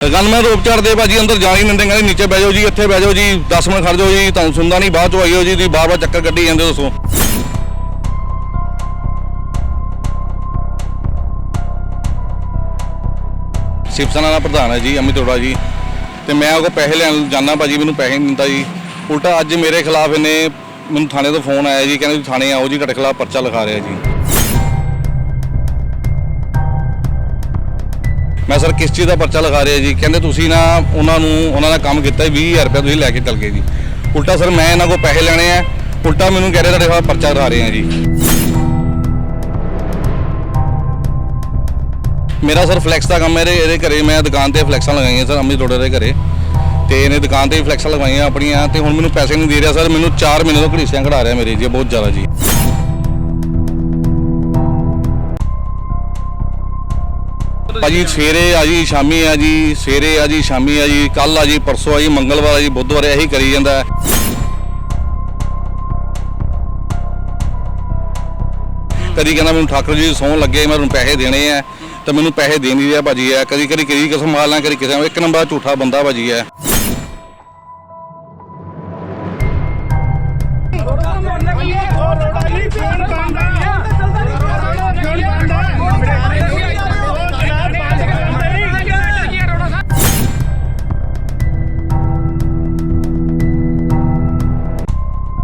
Gunman ਰੋਪ ਚੜਦੇ ਭਾਜੀ, ਅੰਦਰ ਜਾਣ ਹੀ ਨਹੀਂ ਕਹਿੰਦੇ ਨੀਚੇ ਬਹਿ ਜਾਓ ਜੀ, ਇੱਥੇ ਬਹਿ ਜਾਓ ਜੀ 10 ਮਿੰਟ ਖੜ ਜਾਓ ਜੀ, ਤੁਹਾਨੂੰ ਸੁਣਦਾ ਨਹੀਂ, ਬਾਅਦ ਚ ਆਈਓ ਜੀ, ਤੁਸੀਂ ਬਾਰ-ਬਾਰ ਚੱਕਰ ਕੱਢੀ ਜਾਂਦੇ ਦੱਸੋ। ਸ਼ਿਵ ਸੈਨਾ ਦਾ ਪ੍ਰਧਾਨ ਹੈ ਜੀ ਅਮਿਤ ਅਰੋੜਾ ਜੀ, ਤੇ ਮੈਂ ਉਹ ਪੈਸੇ ਲੈਣ ਜਾਣਾ ਭਾਜੀ, ਮੈਨੂੰ ਪੈਸੇ ਨਹੀਂ ਦਿੰਦਾ ਜੀ। ਉਲਟਾ ਅੱਜ ਮੇਰੇ ਖਿਲਾਫ ਇਹਨੇ ਮੈਨੂੰ ਥਾਣੇ ਤੋਂ ਫੋਨ ਆਇਆ ਜੀ, ਕਹਿੰਦੇ ਤੁਸੀਂ ਥਾਣੇ ਆਓ ਜੀ, ਤੁਹਾਡੇ ਖਿਲਾਫ ਪਰਚਾ ਲਿਖਾ ਰਿਹਾ ਜੀ। ਮੈਂ ਸਰ ਕਿਸ ਚੀਜ਼ ਦਾ ਪਰਚਾ ਲਗਾ ਰਿਹਾ ਜੀ? ਕਹਿੰਦੇ ਤੁਸੀਂ ਨਾ ਉਹਨਾਂ ਨੂੰ, ਉਹਨਾਂ ਦਾ ਕੰਮ ਕੀਤਾ 20000 ਰੁਪਏ ਤੁਸੀਂ ਲੈ ਕੇ ਚੱਲ ਗਏ ਜੀ। ਉਲਟਾ ਸਰ ਮੈਂ ਇਹਨਾਂ ਕੋਲ ਪੈਸੇ ਲੈਣੇ ਆ। ਉਲਟਾ ਮੈਨੂੰ ਕਹਿ ਰਹੇ ਤੁਹਾਡੇ ਖਿਲਾਫ ਪਰਚਾ ਲਗਾ ਰਹੇ ਆ ਜੀ। ਮੇਰਾ ਸਰ ਫਲੈਕਸ ਦਾ ਕੰਮ ਹੈ ਇਹਦੇ ਘਰੇ ਮੈਂ ਦੁਕਾਨ ਤੇ ਫਲੈਕਸਾਂ ਲਗਾਈਆਂ ਸਰ ਅਮਿਤ ਰੋੜੇ ਦੇ ਘਰੇ। ਤੇ ਇਹਨੇ ਦੁਕਾਨ ਤੇ ਫਲੈਕਸਾਂ ਲਗਵਾਈਆਂ ਆਪਣੀਆਂ, ਤੇ ਹੁਣ ਮੈਨੂੰ ਪੈਸੇ ਨਹੀਂ ਦੇ ਰਿਹਾ ਸਰ। ਮੈਨੂੰ 4 ਮਹੀਨੇ ਤੋਂ ਘੜੀਸਿਆਂ ਕਢਾ ਰਿਹਾ ਮੇਰੇ ਜੀ ਬਹੁਤ ਜ਼ਿਆਦਾ ਜੀ। ਭਾਜੀ, ਸਵੇਰੇ ਆ ਜੀ, ਸ਼ਾਮੀ ਆ ਜੀ, ਸਵੇਰੇ ਆ ਜੀ, ਸ਼ਾਮੀ ਆ ਜੀ ਕੱਲ ਆ ਜੀ, ਪਰਸੋਂ ਆ ਜੀ, ਮੰਗਲਵਾਰ ਆ ਜੀ, ਬੁੱਧਵਾਰ ਇਹੀ ਕਰੀ ਜਾਂਦਾ। ਕਦੀ ਕਹਿੰਦਾ ਮੈਨੂੰ ਠਾਕੁਰ ਜੀ ਸੌਣ ਲੱਗੇ, ਮੈਂ ਤੁਹਾਨੂੰ ਪੈਸੇ ਦੇਣੇ ਆ, ਤੇ ਮੈਨੂੰ ਪੈਸੇ ਦੇ ਨਹੀਂ ਰਿਹਾ ਭਾਜੀ ਆ ਕਦੀ ਕਦੀ ਕਦੀ ਕਿਸਮ ਮਾਲ ਨਾਲ ਕਦੀ ਕਿਸੇ ਇੱਕ ਨੰਬਰ ਝੂਠਾ ਬੰਦਾ ਭਾਜੀ ਆ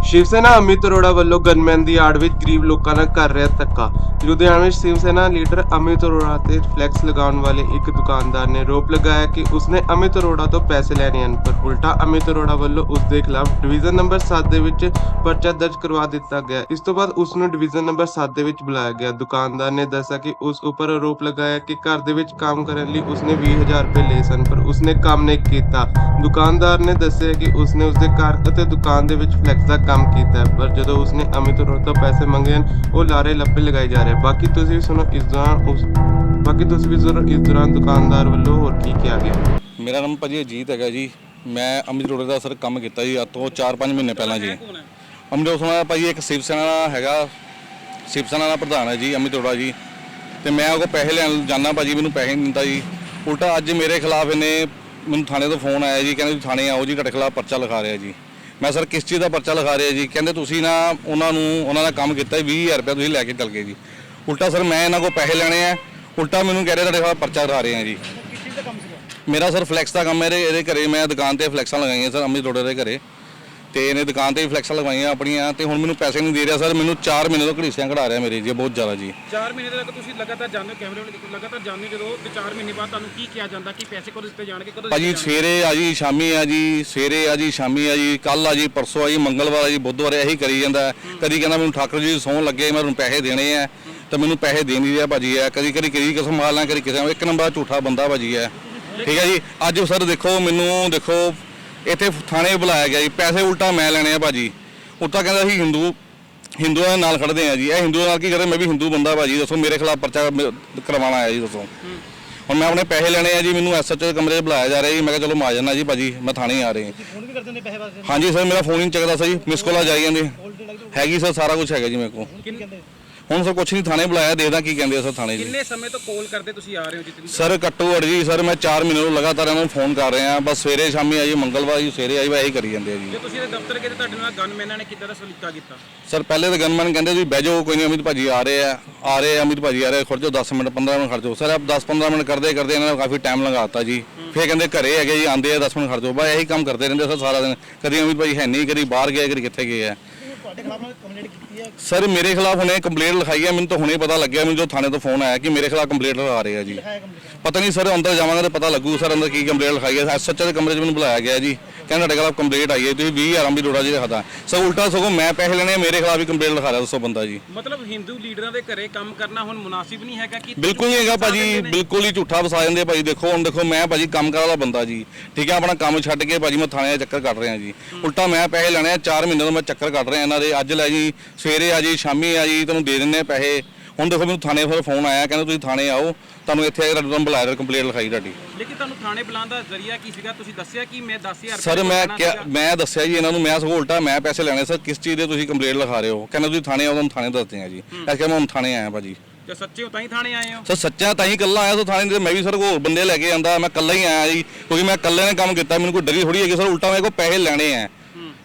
ਸ਼ਿਵ ਸੈਨਾ ਅਮਿਤ ਅਰੋੜਾ ਵੱਲੋਂ ਗਨਮੈਨ ਦੀ ਆੜ ਵਿੱਚ ਗਰੀਬ ਲੋਕਾਂ ਨਾਲ ਕਰ ਰਿਹਾ ਧੱਕਾ। ਲੁਧਿਆਣਾ ਵਿੱਚ ਸ਼ਿਵ ਸੈਨਾ ਲੀਡਰ ਅਮਿਤ ਅਰੋੜਾ ਤੇ ਫਲੈਕਸ ਲਗਾਉਣ ਵਾਲੇ ਇੱਕ ਦੁਕਾਨਦਾਰ ਨੇ ਰੋਪ ਲਗਾਇਆ ਕਿ ਉਸਨੇ ਅਮਿਤ ਅਰੋੜਾ ਤੋਂ ਪੈਸੇ ਲੈਣੇ ਹਨ, ਪਰ ਉਲਟਾ ਅਮਿਤ ਅਰੋੜਾ ਵੱਲੋਂ ਉਸ ਦੇ ਖਿਲਾਫ ਡਿਵੀਜ਼ਨ ਨੰਬਰ 7 ਦੇ ਵਿੱਚ ਪਰਚਾ ਦਰਜ ਕਰਵਾ ਦਿੱਤਾ ਗਿਆ। ਇਸ ਤੋਂ ਬਾਅਦ ਉਸ ਨੂੰ ਡਿਵੀਜ਼ਨ ਨੰਬਰ 7 ਦੇ ਵਿੱਚ ਬੁਲਾਇਆ ਗਿਆ। ਦੁਕਾਨਦਾਰ ਨੇ ਦੱਸਿਆ ਕਿ ਉਸ ਉੱਪਰ ਆਰੋਪ ਲਗਾਇਆ ਕਿ ਘਰ ਦੇ ਵਿੱਚ ਕੰਮ ਕਰਨ ਲਈ ਉਸਨੇ 20000 ਰੁਪਏ ਲਏ ਸਨ, ਪਰ ਉਸਨੇ ਕੰਮ ਨਹੀਂ ਕੀਤਾ। ਦੁਕਾਨਦਾਰ ਨੇ ਦੱਸਿਆ ਕਿ ਉਸਨੇ ਉਸਦੇ ਘਰ ਅਤੇ ਦੁਕਾਨ ਦੇ ਵਿੱਚ ਫਲੈਕਸ ਦਾ ਕੰਮ ਕੀਤਾ ਪਰ ਜਦੋਂ ਉਸਨੇ ਅਮਿਤ ਅਰੋੜਾ ਤੋਂ ਪੈਸੇ ਮੰਗੇ ਹਨ, ਉਹ ਲਾਰੇ ਲੱਪੇ ਲਗਾਏ ਜਾ ਰਹੇ ਬਾਕੀ ਤੁਸੀਂ ਵੀ ਸੁਣੋ, ਇਸ ਦੌਰਾਨ ਉਸ ਬਾਕੀ ਤੁਸੀਂ ਵੀ ਸੁਣੋ ਇਸ ਦੌਰਾਨ ਦੁਕਾਨਦਾਰ ਵੱਲੋਂ ਹੋਰ ਕੀ ਕਿਹਾ ਗਿਆ? ਮੇਰਾ ਨਾਮ ਭਾਜੀ ਅਜੀਤ ਹੈਗਾ ਜੀ। ਮੈਂ ਅਮਿਤ ਰੋੜੇ ਦਾ ਸਰ ਕੰਮ ਕੀਤਾ ਜੀ, ਅੱਜ ਤੋਂ 4-5 ਮਹੀਨੇ ਪਹਿਲਾਂ ਜੀ। ਅਮਿਤ ਰੋੜਾ ਭਾਜੀ ਇੱਕ ਸ਼ਿਵ ਸੈਨਾ ਦਾ ਹੈਗਾ। ਸ਼ਿਵ ਸੈਨਾ ਦਾ ਪ੍ਰਧਾਨ ਹੈ ਜੀ, ਅਮਿਤ ਰੋੜਾ ਜੀ। ਤੇ ਮੈਂ ਉਹ ਕੋਲ ਪੈਸੇ ਲੈਣ ਜਾਣਾ ਭਾਜੀ, ਮੈਨੂੰ ਪੈਸੇ ਨਹੀਂ ਦਿੰਦਾ ਜੀ। ਉਲਟਾ ਅੱਜ ਮੇਰੇ ਖਿਲਾਫ ਇਹਨੇ ਮੈਨੂੰ ਥਾਣੇ ਤੋਂ ਫੋਨ ਆਇਆ ਜੀ, ਕਹਿੰਦੇ ਥਾਣੇ ਆਓ ਜੀ ਘਟੇ ਖਿਲਾਫ ਪਰਚਾ ਲਿਖਾ ਰਿਹਾ ਜੀ। ਮੈਂ ਸਰ ਕਿਸ ਚੀਜ਼ ਦਾ ਪਰਚਾ ਲਿਖਾ ਰਿਹਾ ਜੀ? ਕਹਿੰਦੇ ਤੁਸੀਂ ਨਾ ਉਹਨਾਂ ਨੂੰ ਉਹਨਾਂ ਦਾ ਕੰਮ ਕੀਤਾ 20000 ਰੁਪਏ ਤੁਸੀਂ ਲੈ ਕੇ ਚੱਲ ਗਏ ਜੀ। ਉਲਟਾ ਸਰ ਮੈਂ ਇਹਨਾਂ ਕੋਲ ਪੈਸੇ ਲੈਣੇ ਆ। ਉਲਟਾ ਮੈਨੂੰ ਕਹਿ ਰਹੇ ਤੁਹਾਡੇ ਖਿਲਾਫ ਪਰਚਾ ਲਿਖਾ ਰਹੇ ਆ ਜੀ। ਮੇਰਾ ਸਰ ਫਲੈਕਸ ਦਾ ਕੰਮ ਹੈ ਇਹਦੇ ਇਹਦੇ ਘਰੇ ਮੈਂ ਦੁਕਾਨ ਤੇ ਫਲੈਕਸਾਂ ਲਗਾਈਆਂ ਸਰ ਅਮਿਤ ਰੋੜੇ ਦੇ ਘਰੇ। ਤੇ ਇਹਨੇ ਦੁਕਾਨ ਤੇ ਵੀ ਫਲੈਕਸਾਂ ਲਗਵਾਈਆਂ ਆਪਣੀਆਂ ਤੇ ਹੁਣ ਮੈਨੂੰ ਪੈਸੇ ਨਹੀਂ ਦੇ ਰਿਹਾ ਸਰ ਮੈਨੂੰ 4 ਮਹੀਨੇ ਤੋਂ ਘੜੀਸਿਆਂ ਕਢਾ ਰਿਹਾ ਮੇਰੇ ਜੀ ਬਹੁਤ ਜ਼ਿਆਦਾ ਜੀ। 4 ਮਹੀਨੇ ਤੱਕ ਤੁਸੀਂ ਲਗਾਤਾਰ ਜਾਣਦੇ ਹੋ ਕੈਮਰੇ ਵਾਲੇ ਲਗਾਤਾਰ ਜਾਣਦੇ ਹੋ ਜਦੋਂ ਤੇ 4 ਮਹੀਨੇ ਬਾਅਦ ਤੁਹਾਨੂੰ ਕੀ ਕਿਹਾ ਜਾਂਦਾ ਕਿ ਪੈਸੇ ਕਦੋਂ ਦਿੱਤੇ ਜਾਣਗੇ ਕਦੋਂ ਭਾਜੀ ਸਵੇਰੇ ਆ ਜੀ ਸ਼ਾਮੀ ਆ ਜੀ ਸਵੇਰੇ ਆ ਜੀ ਸ਼ਾਮੀ ਆ ਜੀ ਕੱਲ ਆ ਜੀ ਪਰਸੋਂ ਆ ਜੀ ਮੰਗਲਵਾਰ ਆ ਜੀ ਬੁੱਧਵਾਰ ਇਹੀ ਕਰੀ ਜਾਂਦਾ। ਕਦੀ ਕਹਿੰਦਾ ਮੈਨੂੰ ਠਾਕਰ ਜੀ ਸੌਣ ਲੱਗੇ ਮੈਂ ਤੁਹਾਨੂੰ ਪੈਸੇ ਦੇਣੇ ਆ ਤੇ ਮੈਨੂੰ ਪੈਸੇ ਦੇ ਨਹੀਂ ਰਿਹਾ ਭਾਜੀ ਆ ਕਦੀ ਕਦੀ ਕਦੀ ਕਿਸਮ ਮਾਲ ਨਾਲ ਕਦੀ ਕਿਸੇ। ਇੱਕ ਨੰਬਰ ਝੂਠਾ ਬੰਦਾ ਭਾਜੀ ਆ ਠੀਕ ਹੈ ਜੀ ਅੱਜ ਸਰ ਦੇਖੋ ਮੈਨੂੰ ਦੇਖੋ ਇੱਥੇ ਥਾਣੇ ਬੁਲਾਇਆ ਗਿਆ ਜੀ ਪੈਸੇ ਉਲਟਾ ਮੈਂ ਲੈਣੇ ਆ ਭਾਜੀ। ਉਲਟਾ ਕਹਿੰਦਾ ਸੀ ਹਿੰਦੂ ਹਿੰਦੂਆਂ ਦੇ ਨਾਲ ਖੜਦੇ ਆ ਜੀ। ਇਹ ਹਿੰਦੂਆਂ ਨਾਲ ਕੀ ਕਰੇ ਮੈਂ ਵੀ ਹਿੰਦੂ ਬੰਦਾ ਭਾਜੀ ਦੱਸੋ ਮੇਰੇ ਖਿਲਾਫ ਪਰਚਾ ਕਰਵਾਉਣਾ ਆਇਆ ਜੀ ਦੱਸੋ। ਹੁਣ ਮੈਂ ਆਪਣੇ ਪੈਸੇ ਲੈਣੇ ਆ ਜੀ ਮੈਨੂੰ ਐਸਐਚਓ ਦੇ ਕਮਰੇ 'ਚ ਬੁਲਾਇਆ ਜਾ ਰਿਹਾ ਜੀ। ਮੈਂ ਕਿਹਾ ਚਲੋ ਮੈਂ ਆ ਜਾਣਾ ਜੀ ਭਾਜੀ ਮੈਂ ਥਾਣੇ ਆ ਰਹੇ ਫੋਨ ਵੀ ਪੈਸੇ ਵਾਸਤੇ? ਹਾਂਜੀ ਸਰ ਮੇਰਾ ਫੋਨ ਹੀ ਨਹੀਂ ਚੱਕਦਾ ਸਰ ਜੀ ਮਿਸ ਕਾਲਾਂ ਜਾਈ ਜਾਂਦੇ ਹੈਗੀ ਸਰ ਸਾਰਾ ਕੁਝ ਹੈਗਾ ਜੀ ਮੇਰੇ ਕੋਲ। ਹੁਣ ਸਰ ਕੁਝ ਨਹੀਂ ਥਾਣੇ ਬੁਲਾਇਆ ਦੇਖਦਾ ਕੀ ਕਹਿੰਦੇ ਆ ਸਰ ਥਾਣੇ ਜੀ। ਕਿੰਨੇ ਸਮੇਂ ਤੋਂ ਕਾਲ ਕਰਦੇ ਤੁਸੀਂ ਆ ਰਹੇ ਹੋ ਜਿੱਤਨੀ? ਸਰ ਘੱਟੋ ਘੱਟ ਜੀ ਸਰ ਮੈਂ 4 ਮਹੀਨੇ ਤੋਂ ਲਗਾਤਾਰ ਇਹਨਾਂ ਨੂੰ ਫੋਨ ਕਰ ਰਿਹਾ ਬਸ ਸਵੇਰੇ ਸ਼ਾਮੀ ਆਈ ਮੰਗਲਵਾਰ ਜੀ ਸਵੇਰੇ ਆਈ ਵਾ ਇਹੀ ਕਰੀ ਜਾਂਦੇ ਆ ਜੀ। ਜੇ ਤੁਸੀਂ ਇਹਦੇ ਦਫ਼ਤਰ ਗਏ ਤੇ ਤੁਹਾਡੇ ਨਾਲ ਗਨਮੈਨਾਂ ਨੇ ਕਿੱਦਾਂ ਦਾ ਸਲੀਕਾ ਕੀਤਾ? ਸਰ ਪਹਿਲੇ ਤਾਂ ਗਨਮੈਨ ਕਹਿੰਦੇ ਤੁਸੀਂ ਬਹਿ ਜਾਓ ਕੋਈ ਨਹੀਂ ਅਮਿਤ ਭਾਜੀ ਆ ਰਹੇ ਆ ਆ ਰਹੇ ਆ ਅਮਿਤ ਭਾਜੀ ਆ ਰਹੇ ਖੜ ਜਾਓ 10 ਮਿੰਟ 15 ਮਿੰਟ ਖੜ ਜਾਓ। ਸਰ ਆਪ 10 15 ਮਿੰਟ ਕਰਦੇ ਕਰਦੇ ਇਹਨਾਂ ਨੇ ਕਾਫੀ ਟਾਈਮ ਲਗਾਤਾ ਜੀ। ਫਿਰ ਕਹਿੰਦੇ ਘਰੇ ਹੈਗੇ ਜੀ ਆਂਦੇ ਆ 10 ਮਿੰਟ ਖੜ ਜਾਓ। ਬਸ ਇਹੀ ਕੰਮ ਕਰਦੇ ਰਹਿੰਦੇ ਸਰ ਸਾਰਾ ਦਿਨ। ਕਦੀ ਅਮਿਤ ਭਾਜੀ ਹੈ ਨਹੀਂ ਕਦੀ ਬਾਹਰ ਗਏ ਕਦੀ ਕਿੱਥੇ ਗਏ ਆ ਤੁਹਾਡੇ ਖਿਲਾਫ ਕੰਪਲੇਂਟ ਕੀਤੀ ਹੈ? ਸਰ ਮੇਰੇ ਖਿਲਾਫ ਹੁਣੇ ਕੰਪਲੇਂਟ ਲਿਖਾਈ ਹੈ ਮੈਨੂੰ ਤਾਂ ਹੁਣੇ ਪਤਾ ਲੱਗਿਆ ਮੈਨੂੰ ਜੋ ਥਾਣੇ ਤੋਂ ਫੋਨ ਆਇਆ ਕਿ ਮੇਰੇ ਖਿਲਾਫ ਕੰਪਲੇਂਟ ਲਗਾ ਰਹੇ ਆ ਜੀ। ਪਤਾ ਨਹੀਂ ਸਰ ਅੰਦਰ ਜਾਵਾਂਗੇ ਤਾਂ ਪਤਾ ਲੱਗੂ ਸਰ ਅੰਦਰ ਕੀ ਕੰਪਲੇਂਟ ਲਿਖਾਈ ਹੈ। ਐਸਐਚਓ ਦੇ ਕਮਰੇ 'ਚ ਮੈਨੂੰ ਬੁਲਾਇਆ ਗਿਆ ਜੀ। ਕਹਿੰਦਾ ਤੁਹਾਡੇ ਖਿਲਾਫ ਕੰਪਲੇਂਟ ਆਈ ਹੈ ਤੁਸੀਂ 20000 ਵੀ ਰੋੜਾ ਜੀ ਲਿਖਦਾ ਸਰ ਉਲਟਾ ਸਗੋਂ ਮੈਂ ਪੈਸੇ ਲੈਣੇ ਆ, ਮੇਰੇ ਖਿਲਾਫ ਵੀ ਕੰਪਲੇਂਟ ਲਿਖਾ ਰਿਹਾ ਦੱਸੋ ਬੰਦਾ ਜੀ। ਮਤਲਬ ਹਿੰਦੂ ਲੀਡਰਾਂ ਦੇ ਘਰੇ ਕੰਮ ਕਰਨਾ ਹੁਣ ਮੁਨਾਸਿਬ ਨਹੀਂ ਹੈਗਾ ਕਿ ਬਿਲਕੁਲ ਨਹੀਂ ਹੈਗਾ ਭਾਜੀ ਬਿਲਕੁਲ ਹੀ ਝੂਠਾ ਵਸਾ ਜਾਂਦੇ ਆ ਭਾਜੀ। ਦੇਖੋ ਹੁਣ ਦੇਖੋ ਮੈਂ ਭਾਜੀ ਕੰਮ ਕਰਾ ਵਾਲਾ ਬੰਦਾ ਜੀ। ਠੀਕ ਹੈ ਆਪਣਾ ਕੰਮ ਛੱਡ ਕੇ ਭਾਜੀ ਮੈਂ ਥਾਣੇ ਦਾ ਚੱਕਰ ਕੱਟ ਰਿਹਾ ਜੀ। ਉਲਟਾ ਮੈਂ ਪੈਸੇ ਲੈਣੇ ਆ 4 ਮਹੀਨੇ ਤੋਂ ਮੈਂ ਚੱਕਰ ਕੱਟ ਰਿਹਾ ਇਹਨਾਂ ਦੇ। ਅੱਜ ਲੈ ਜੀ ਸਵੇਰੇ ਆ ਜੀ ਸ਼ਾਮੀ ਆ ਜੀ ਤੁਹਾਨੂੰ ਦੇ ਦਿੰਨੇ ਆ ਪੈਸੇ। ਹੁਣ ਦੇਖੋ ਮੈਨੂੰ ਥਾਣੇ ਫਿਰ ਫੋਨ ਆਇਆ ਕਹਿੰਦੇ ਤੁਸੀਂ ਥਾਣੇ ਆਓ ਤੁਹਾਨੂੰ ਇੱਥੇ ਆ ਕੇ ਬੁਲਾਇਆ ਕੰਪਲੇਂਟ ਲਿਖਾਈ ਤੁਹਾਡੀ। ਲੇਕਿਨ ਤੁਹਾਨੂੰ ਥਾਣੇ ਬੁਲਾਉਣ ਦਾ ਜ਼ਰੀਆ ਕੀ ਸੀਗਾ? ਤੁਸੀਂ ਦੱਸਿਆ ਕਿ ਮੈਂ 10000 ਸਰ ਮੈਂ ਕਿਹਾ ਮੈਂ ਦੱਸਿਆ ਜੀ ਇਹਨਾਂ ਨੂੰ ਮੈਂ ਸਗੋਂ ਉਲਟਾ ਮੈਂ ਪੈਸੇ ਲੈਣੇ ਸਰ ਕਿਸ ਚੀਜ਼ ਦੇ ਤੁਸੀਂ ਕੰਪਲੇਂਟ ਲਿਖਾ ਰਹੇ ਹੋ? ਕਹਿੰਦੇ ਤੁਸੀਂ ਥਾਣੇ ਆਓ ਤੁਹਾਨੂੰ ਥਾਣੇ ਦੱਸਦੇ ਆ ਜੀ। ਐਸੇ ਮੈਂ ਹੁਣ ਥਾਣੇ ਆਇਆ ਭਾਜੀ। ਜੇ ਸੱਚੇ ਹੋ ਤਾਂ ਹੀ ਥਾਣੇ ਆਏ ਹੋ? ਸਰ ਸੱਚਾ ਤਾਂ ਹੀ ਇਕੱਲਾ ਆਇਆ ਸੋ ਥਾਣੇ ਦੇ ਮੈਂ ਵੀ ਸਰ ਹੋਰ ਬੰਦੇ ਲੈ ਕੇ ਆਂਦਾ ਮੈਂ ਇਕੱਲਾ ਹੀ ਆਇਆ ਜੀ ਕਿਉਂਕਿ ਮੈਂ ਇਕੱਲੇ ਨੇ ਕੰਮ ਕੀਤਾ ਮੈਨੂੰ ਕੋਈ ਡਰੀ ਥੋੜੀ ਹੈਗੀ ਸਰ ਉਲਟਾ ਮੇਰੇ ਕੋਲ ਪੈਸੇ ਲੈਣੇ ਆ।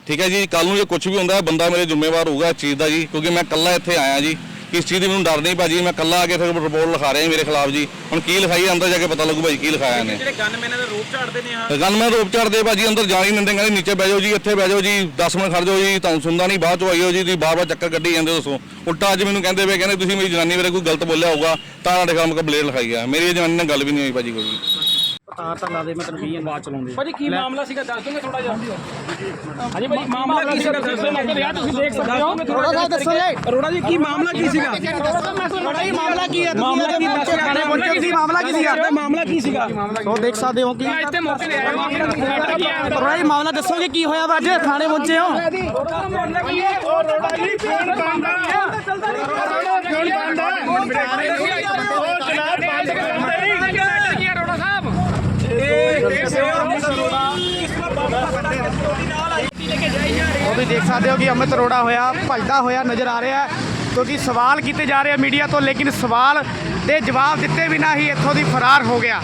ਠੀਕ ਹੈ ਜੀ ਕੱਲ ਨੂੰ ਜੇ ਕੁਝ ਵੀ ਹੁੰਦਾ ਬੰਦਾ ਮੇਰੇ ਜ਼ਿੰਮੇਵਾਰ ਹੋਊਗਾ ਇਸ ਚੀਜ਼ ਦਾ ਜੀ ਕਿਉਂਕਿ ਮੈਂ ਇਕੱਲਾ ਇੱਥੇ ਆਇਆ ਜੀ। ਇਸ ਚੀਜ਼ ਦੀ ਮੈਨੂੰ ਡਰ ਨਹੀਂ ਭਾਜੀ ਮੈਂ ਇਕੱਲਾ ਆ ਕੇ ਫਿਰ ਰਿਪੋਰਟ ਲਿਖਾ ਰਿਹਾ ਜੀ ਮੇਰੇ ਖਿਲਾਫ ਜੀ। ਹੁਣ ਕੀ ਲਿਖਾਈ ਹੈ, ਅੰਦਰ ਜਾ ਕੇ ਪਤਾ ਲੱਗੂ ਭਾਜੀ ਕੀ ਲਿਖਾਇਆ ਇਹਨੇ। ਜਿਹੜੇ ਗਨਮੈਨਾਂ ਦਾ ਰੂਪ ਝਾੜਦੇ ਨੇ ਆ ਗਨ ਮੈਂ ਰੋਪ ਚੜਦੇ ਭਾਜੀ ਅੰਦਰ ਜਾਣ ਹੀ ਨਹੀਂ ਦਿੰਦੇ ਕਹਿੰਦੇ ਨੀਚੇ ਬਹਿ ਜਾਓ ਜੀ ਇੱਥੇ ਬਹਿ ਜਾਓ ਜੀ 10 ਮਿੰਟ ਖੜ ਜਾਓ ਜੀ ਤੁਹਾਨੂੰ ਸੁਣਦਾ ਨਹੀਂ ਬਾਅਦ ਚ ਆਈਓ ਜੀ ਤੁਸੀਂ ਬਾਰ ਬਾਰ ਚੱਕਰ ਕੱਢੀ ਜਾਂਦੇ ਹੋ ਦੱਸੋ। ਉਲਟਾ ਅੱਜ ਮੈਨੂੰ ਕਹਿੰਦੇ ਵੇ ਕਹਿੰਦੇ ਤੁਸੀਂ ਮੇਰੀ ਜਨਾਨੀ ਬਾਰੇ ਕੋਈ ਗਲਤ ਬੋਲਿਆ ਹੋਊਗਾ ਤਾਂ ਤੁਹਾਡੇ ਖਿਲਾਫ ਕੰਪਲੇਂਟ ਲਿਖਾਈ ਆ। ਮੇਰੀ ਜਨਾਨੀ ਨਾਲ ਗੱਲ ਵੀ ਨਹੀਂ ਹੋਈ ਭਾਜੀ ਕੋਈ। ਤਾਰ ਤਾਂ ਲਾ ਦੇ ਮੈਂ ਤੈਨੂੰ ਕਹੀ ਜਾਂਦਾ ਬਾਅਦ ਚਲਾਉਂਦੇ ਭਾਜੀ ਕੀ ਮਾਮਲਾ ਸੀਗਾ? ਦੱਸ ਦੋਗੇ ਥੋੜਾ ਜਿਹਾ। ਹਾਂਜੀ ਭਾਜੀ ਮਾਮਲਾ ਕੀ ਸੀਗਾ? ਦੱਸੋ ਮੈਂ ਕਿਹਾ ਤੁਸੀਂ ਦੇਖ ਸਕਦੇ ਹੋ। ਅਰੋੜਾ ਸਾਹਿਬ ਦੱਸੋ ਜੀ ਅਰੋੜਾ ਜੀ ਕੀ ਮਾਮਲਾ ਕੀ ਸੀਗਾ? ਅਰੋੜਾ ਜੀ ਮਾਮਲਾ ਕੀ ਹੈ ਮਾਮਲਾ ਕੀ ਦੱਸੋ ਥਾਣੇ ਪਹੁੰਚੇ ਸੀ ਮਾਮਲਾ ਕੀ ਸੀਗਾ? ਮਾਮਲਾ ਕੀ ਸੀਗਾ? ਸੋ ਦੇਖ ਸਕਦੇ ਹੋ ਕਿ ਇੱਥੇ ਮੌਕੇ ਤੇ ਆਏ ਹੋ ਅਰੋੜਾ ਜੀ ਮਾਮਲਾ ਦੱਸੋਗੇ ਕੀ ਹੋਇਆ ਵਾ? ਅੱਜ ਥਾਣੇ ਪਹੁੰਚੇ ਹੋ। ਉਹ ਵੀ ਦੇਖ ਸਕਦੇ ਹੋ ਕਿ ਅਮਿਤ ਅਰੋੜਾ ਹੋਇਆ, ਭਜਦਾ ਹੋਇਆ ਨਜ਼ਰ ਆ ਰਿਹਾ ਕਿਉਂਕਿ ਸਵਾਲ ਕੀਤੇ ਜਾ ਰਹੇ ਆ ਮੀਡੀਆ ਤੋਂ, ਲੇਕਿਨ ਸਵਾਲ ਦੇ ਜਵਾਬ ਦਿੱਤੇ ਬਿਨਾਂ ਹੀ ਇੱਥੋਂ ਦੀ ਫਰਾਰ ਹੋ ਗਿਆ।